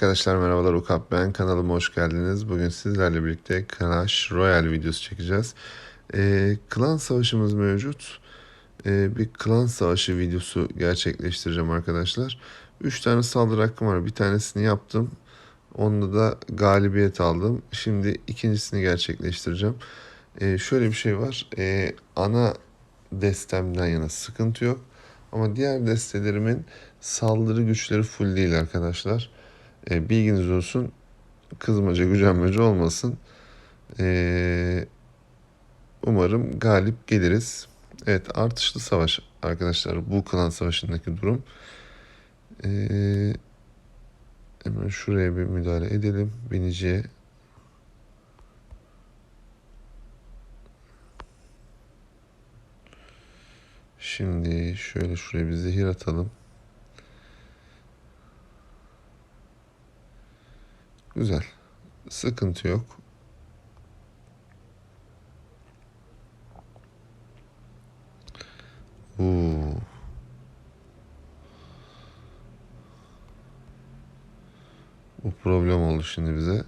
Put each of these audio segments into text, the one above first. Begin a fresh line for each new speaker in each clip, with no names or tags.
Arkadaşlar merhabalar Ukap ben kanalıma hoş geldiniz. Bugün sizlerle birlikte Clash Royale videosu çekeceğiz. Ee, klan savaşımız mevcut. Ee, bir klan savaşı videosu gerçekleştireceğim arkadaşlar. 3 tane saldırı hakkım var. Bir tanesini yaptım. Onda da galibiyet aldım. Şimdi ikincisini gerçekleştireceğim. Ee, şöyle bir şey var. Ee, ana destemden yana sıkıntı yok. Ama diğer destelerimin saldırı güçleri full değil arkadaşlar. E, bilginiz olsun. Kızmaca gücenmece olmasın. E, umarım galip geliriz. Evet artışlı savaş arkadaşlar. Bu klan savaşındaki durum. E, hemen şuraya bir müdahale edelim. Biniciye. Şimdi şöyle şuraya bir zehir atalım. Güzel. Sıkıntı yok. Oo. Bu problem oldu şimdi bize.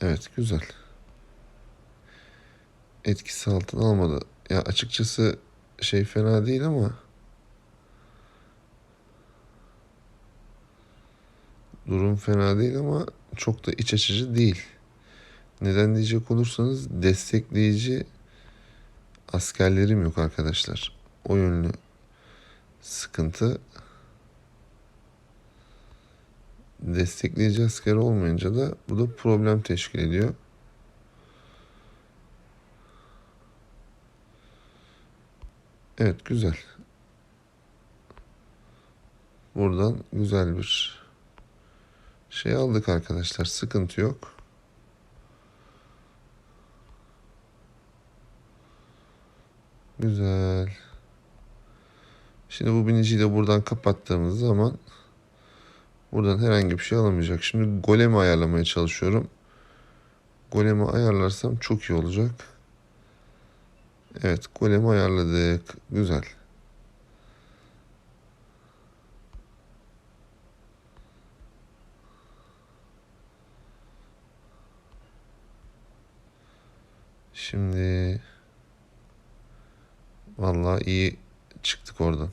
Evet güzel. Etkisi altına almadı. Ya açıkçası şey fena değil ama durum fena değil ama çok da iç açıcı değil. Neden diyecek olursanız destekleyici askerlerim yok arkadaşlar. O yönlü sıkıntı. Destekleyici asker olmayınca da bu da problem teşkil ediyor. Evet güzel. Buradan güzel bir şey aldık arkadaşlar. Sıkıntı yok. Güzel. Şimdi bu biniciyi de buradan kapattığımız zaman buradan herhangi bir şey alamayacak. Şimdi golemi ayarlamaya çalışıyorum. Golemi ayarlarsam çok iyi olacak. Evet golemi ayarladık. Güzel. Şimdi vallahi iyi çıktık oradan.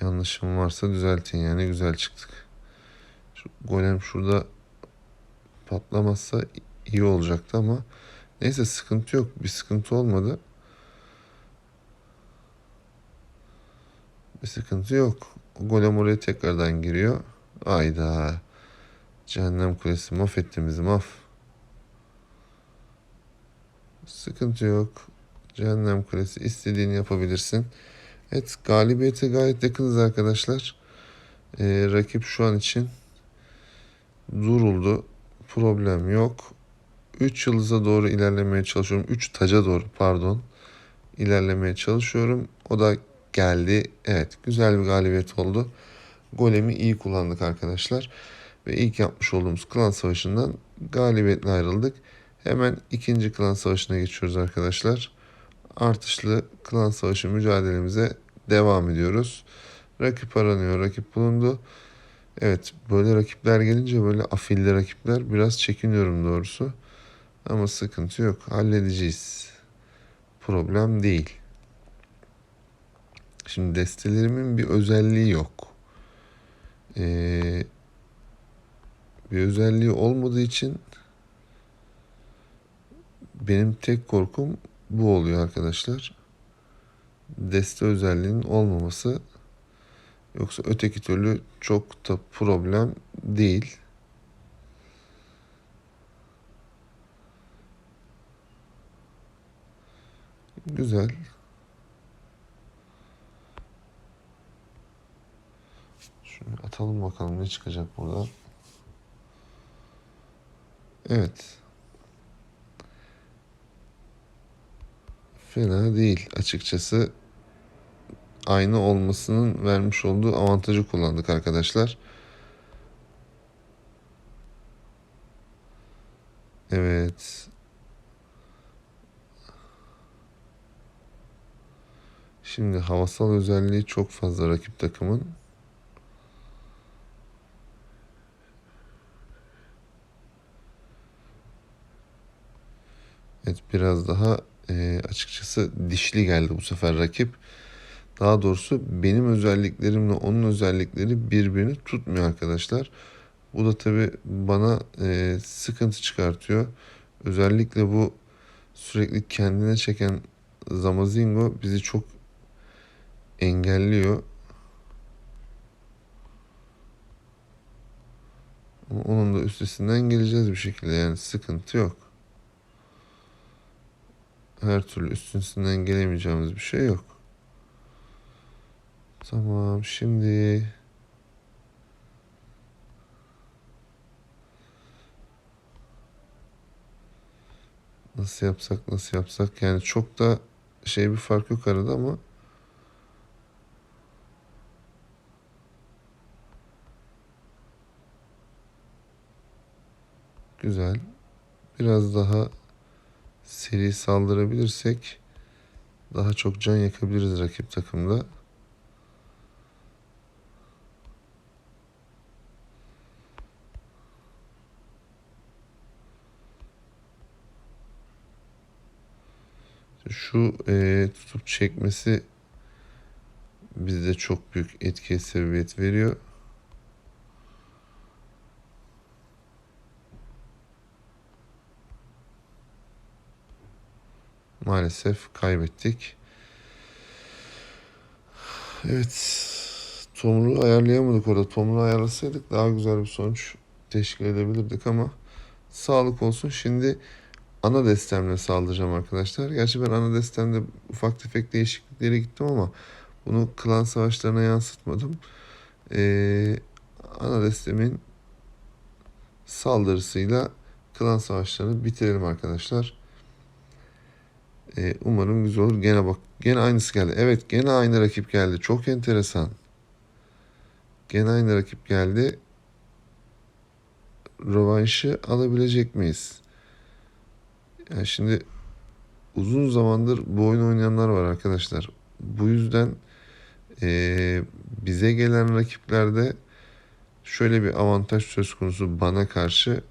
Yanlışım varsa düzeltin yani güzel çıktık. Şu golem şurada patlamazsa iyi olacaktı ama neyse sıkıntı yok. Bir sıkıntı olmadı. Bir sıkıntı yok. Golem oraya tekrardan giriyor. Ayda. Cehennem kulesi mahvettin bizi maf. Sıkıntı yok. Cehennem kulesi istediğini yapabilirsin. Evet galibiyete gayet yakınız arkadaşlar. Ee, rakip şu an için duruldu. Problem yok. 3 yıldıza doğru ilerlemeye çalışıyorum. 3 taca doğru pardon. ilerlemeye çalışıyorum. O da geldi. Evet güzel bir galibiyet oldu. Golemi iyi kullandık arkadaşlar ve ilk yapmış olduğumuz klan savaşından galibiyetle ayrıldık. Hemen ikinci klan savaşına geçiyoruz arkadaşlar. Artışlı klan savaşı mücadelemize devam ediyoruz. Rakip aranıyor, rakip bulundu. Evet böyle rakipler gelince böyle afilli rakipler biraz çekiniyorum doğrusu. Ama sıkıntı yok halledeceğiz. Problem değil. Şimdi destelerimin bir özelliği yok. Ee, bir özelliği olmadığı için benim tek korkum bu oluyor arkadaşlar. Deste özelliğinin olmaması. Yoksa öteki türlü çok da problem değil. Güzel. Şunu atalım bakalım ne çıkacak burada. Evet. Fena değil açıkçası. Aynı olmasının vermiş olduğu avantajı kullandık arkadaşlar. Evet. Şimdi havasal özelliği çok fazla rakip takımın. Evet biraz daha e, açıkçası dişli geldi bu sefer rakip. Daha doğrusu benim özelliklerimle onun özellikleri birbirini tutmuyor arkadaşlar. Bu da tabi bana e, sıkıntı çıkartıyor. Özellikle bu sürekli kendine çeken Zamazingo bizi çok engelliyor. Onun da üstesinden geleceğiz bir şekilde yani sıkıntı yok. Her türlü üstesinden gelemeyeceğimiz bir şey yok. Tamam şimdi nasıl yapsak nasıl yapsak yani çok da şey bir fark yok arada ama güzel biraz daha seri saldırabilirsek daha çok can yakabiliriz rakip takımda. Şu e, tutup çekmesi bizde çok büyük etkiye sebebiyet veriyor. Maalesef kaybettik. Evet. Tomruğu ayarlayamadık orada. Tomruğu ayarlasaydık daha güzel bir sonuç teşkil edebilirdik ama sağlık olsun. Şimdi ana destemle saldıracağım arkadaşlar. Gerçi ben ana destemde ufak tefek değişikliklere gittim ama bunu klan savaşlarına yansıtmadım. Ee, ana destemin saldırısıyla klan savaşlarını bitirelim arkadaşlar. Ee, umarım güzel olur. Gene bak gene aynısı geldi. Evet gene aynı rakip geldi. Çok enteresan. Gene aynı rakip geldi. Rövanşı alabilecek miyiz? Yani şimdi uzun zamandır bu oyun oynayanlar var arkadaşlar. Bu yüzden e, bize gelen rakiplerde şöyle bir avantaj söz konusu bana karşı.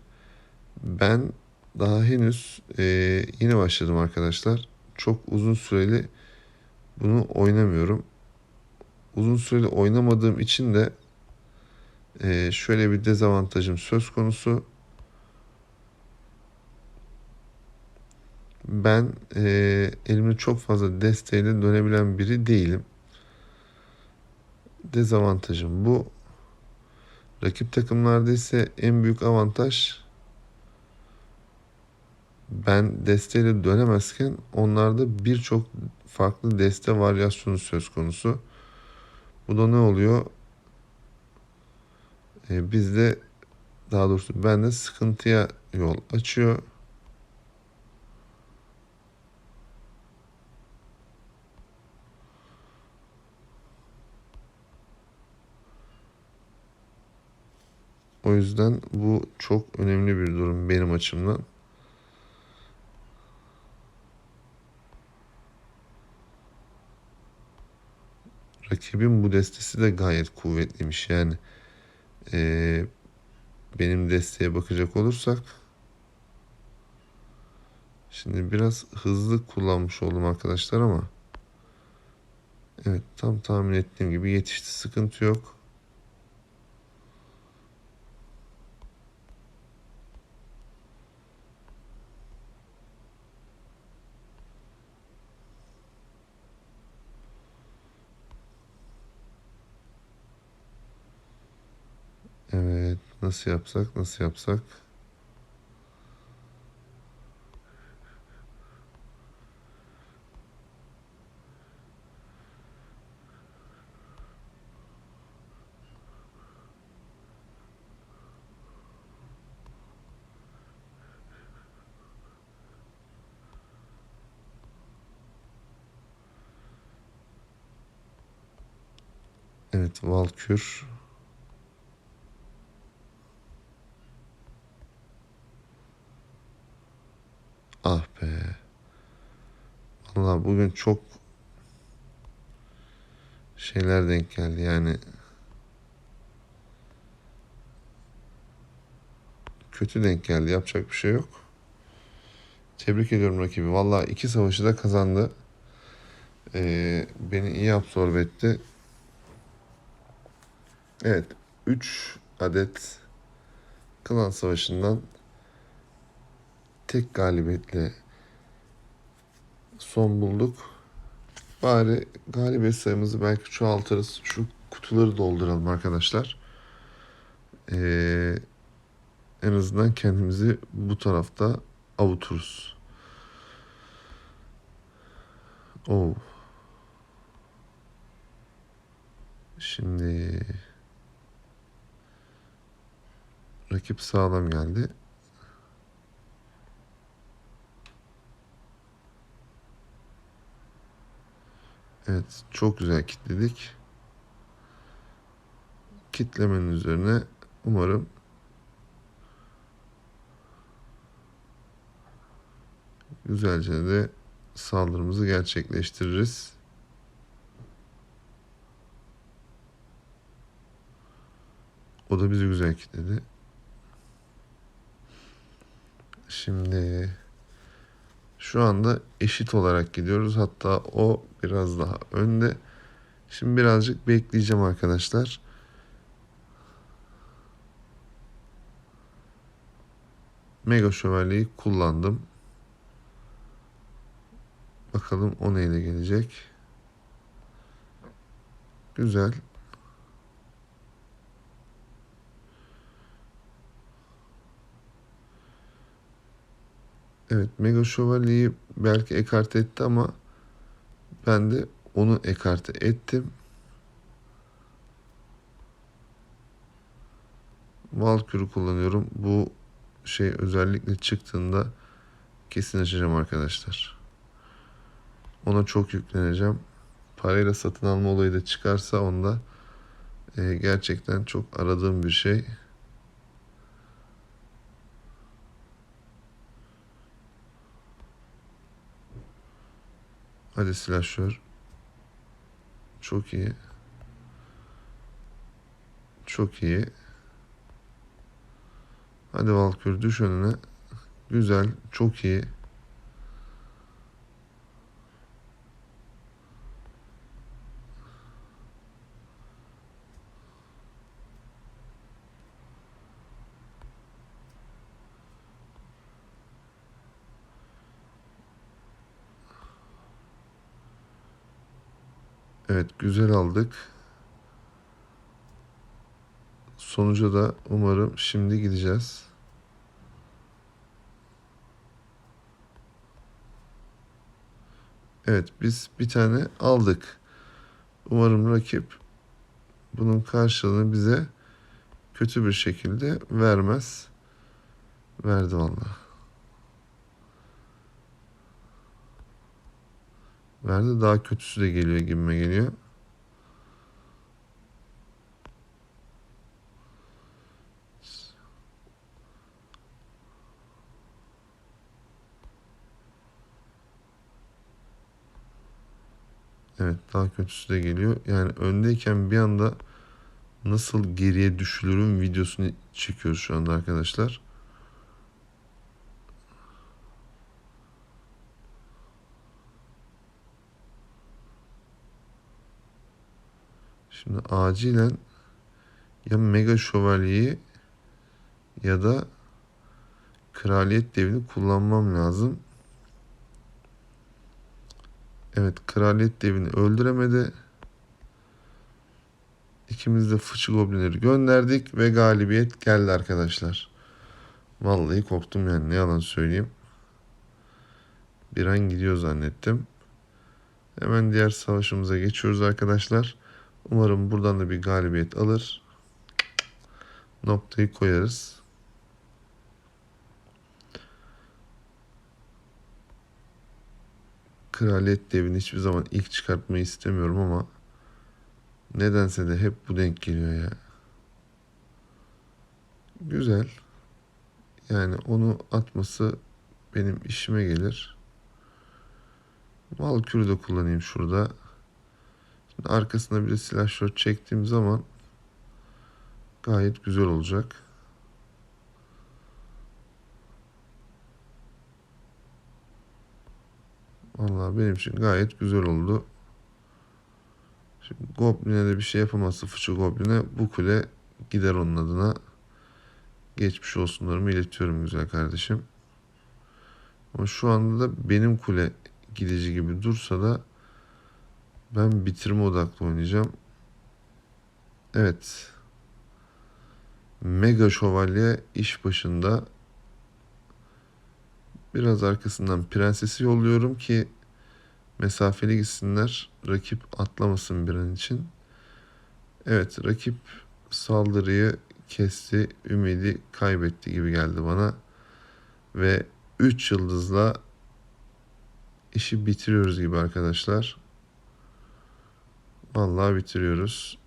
Ben daha henüz e, yeni başladım arkadaşlar. Çok uzun süreli bunu oynamıyorum. Uzun süreli oynamadığım için de e, şöyle bir dezavantajım söz konusu. Ben e, elimde çok fazla desteğiyle dönebilen biri değilim. Dezavantajım bu. Rakip takımlarda ise en büyük avantaj ben desteğiyle dönemezken onlarda birçok farklı deste varyasyonu söz konusu. Bu da ne oluyor? Ee, bizde daha doğrusu bende sıkıntıya yol açıyor. O yüzden bu çok önemli bir durum benim açımdan. Rakibin bu destesi de gayet kuvvetliymiş. Yani e, benim desteğe bakacak olursak şimdi biraz hızlı kullanmış oldum arkadaşlar ama evet tam tahmin ettiğim gibi yetişti sıkıntı yok. Evet, nasıl yapsak, nasıl yapsak? Evet, Valkür Ah be. Vallahi bugün çok şeyler denk geldi yani. Kötü denk geldi. Yapacak bir şey yok. Tebrik ediyorum rakibi. Valla iki savaşı da kazandı. Ee, beni iyi absorbe etti. Evet. 3 adet klan savaşından tek galibiyetle son bulduk. Bari galibiyet sayımızı belki çoğaltırız. Şu kutuları dolduralım arkadaşlar. Ee, en azından kendimizi bu tarafta avuturuz. Oo. Şimdi rakip sağlam geldi. Evet, çok güzel kitledik. Kitlemenin üzerine umarım güzelce de saldırımızı gerçekleştiririz. O da bizi güzel kitledi. Şimdi şu anda eşit olarak gidiyoruz. Hatta o biraz daha önde. Şimdi birazcık bekleyeceğim arkadaşlar. Mega Şövalye'yi kullandım. Bakalım o neyle gelecek. Güzel. Evet Mega Şövalye'yi belki ekarte etti ama ben de onu ekarte ettim. Valkür'ü kullanıyorum. Bu şey özellikle çıktığında kesin açacağım arkadaşlar. Ona çok yükleneceğim. Parayla satın alma olayı da çıkarsa onda e, gerçekten çok aradığım bir şey. Hadi silahşör. Çok iyi. Çok iyi. Hadi Valkür düş önüne. Güzel. Çok iyi. Evet güzel aldık. Sonuca da umarım şimdi gideceğiz. Evet biz bir tane aldık. Umarım rakip bunun karşılığını bize kötü bir şekilde vermez. Verdi vallahi. Verdi daha kötüsü de geliyor gibime geliyor. Evet daha kötüsü de geliyor. Yani öndeyken bir anda nasıl geriye düşülürüm videosunu çekiyoruz şu anda arkadaşlar. Şimdi acilen ya Mega Şövalyeyi ya da Kraliyet Devini kullanmam lazım. Evet Kraliyet Devini öldüremedi. İkimiz de fıçı goblinleri gönderdik ve galibiyet geldi arkadaşlar. Vallahi korktum yani ne yalan söyleyeyim. Bir an gidiyor zannettim. Hemen diğer savaşımıza geçiyoruz arkadaşlar. Umarım buradan da bir galibiyet alır. Noktayı koyarız. Kraliyet devini hiçbir zaman ilk çıkartmayı istemiyorum ama nedense de hep bu denk geliyor ya. Güzel. Yani onu atması benim işime gelir. Valkür'ü de kullanayım şurada. Şimdi arkasına bir de silah shot çektiğim zaman gayet güzel olacak. Vallahi benim için gayet güzel oldu. Şimdi Goblin'e de bir şey yapamazsa fıçı Goblin'e bu kule gider onun adına. Geçmiş olsunlarımı iletiyorum güzel kardeşim. Ama şu anda da benim kule gidici gibi dursa da ben bitirme odaklı oynayacağım. Evet. Mega Şövalye iş başında. Biraz arkasından prensesi yolluyorum ki mesafeli gitsinler. Rakip atlamasın bir an için. Evet rakip saldırıyı kesti. Ümidi kaybetti gibi geldi bana. Ve 3 yıldızla işi bitiriyoruz gibi arkadaşlar. Vallahi bitiriyoruz.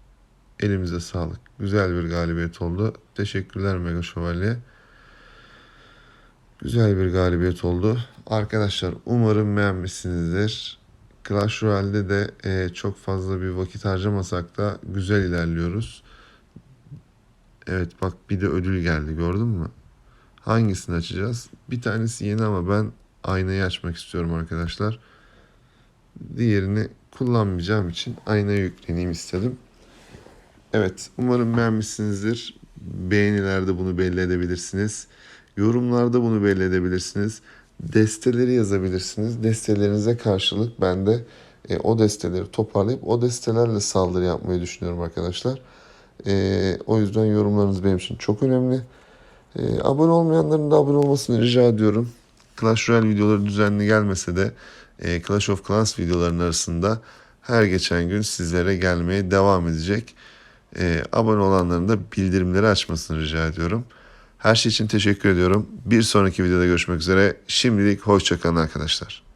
Elimize sağlık. Güzel bir galibiyet oldu. Teşekkürler Mega Şövalye. Güzel bir galibiyet oldu. Arkadaşlar umarım beğenmişsinizdir. Clash Royale'de de e, çok fazla bir vakit harcamasak da güzel ilerliyoruz. Evet bak bir de ödül geldi gördün mü? Hangisini açacağız? Bir tanesi yeni ama ben aynayı açmak istiyorum arkadaşlar. Diğerini kullanmayacağım için aynaya yükleneyim istedim. Evet umarım beğenmişsinizdir. Beğenilerde bunu belli edebilirsiniz. Yorumlarda bunu belli edebilirsiniz. Desteleri yazabilirsiniz. Destelerinize karşılık ben de e, o desteleri toparlayıp o destelerle saldırı yapmayı düşünüyorum arkadaşlar. E, o yüzden yorumlarınız benim için çok önemli. E, abone olmayanların da abone olmasını rica ediyorum. Clash Royale videoları düzenli gelmese de e, Clash of Clans videolarının arasında her geçen gün sizlere gelmeye devam edecek. E, abone olanların da bildirimleri açmasını rica ediyorum. Her şey için teşekkür ediyorum. Bir sonraki videoda görüşmek üzere. Şimdilik hoşçakalın arkadaşlar.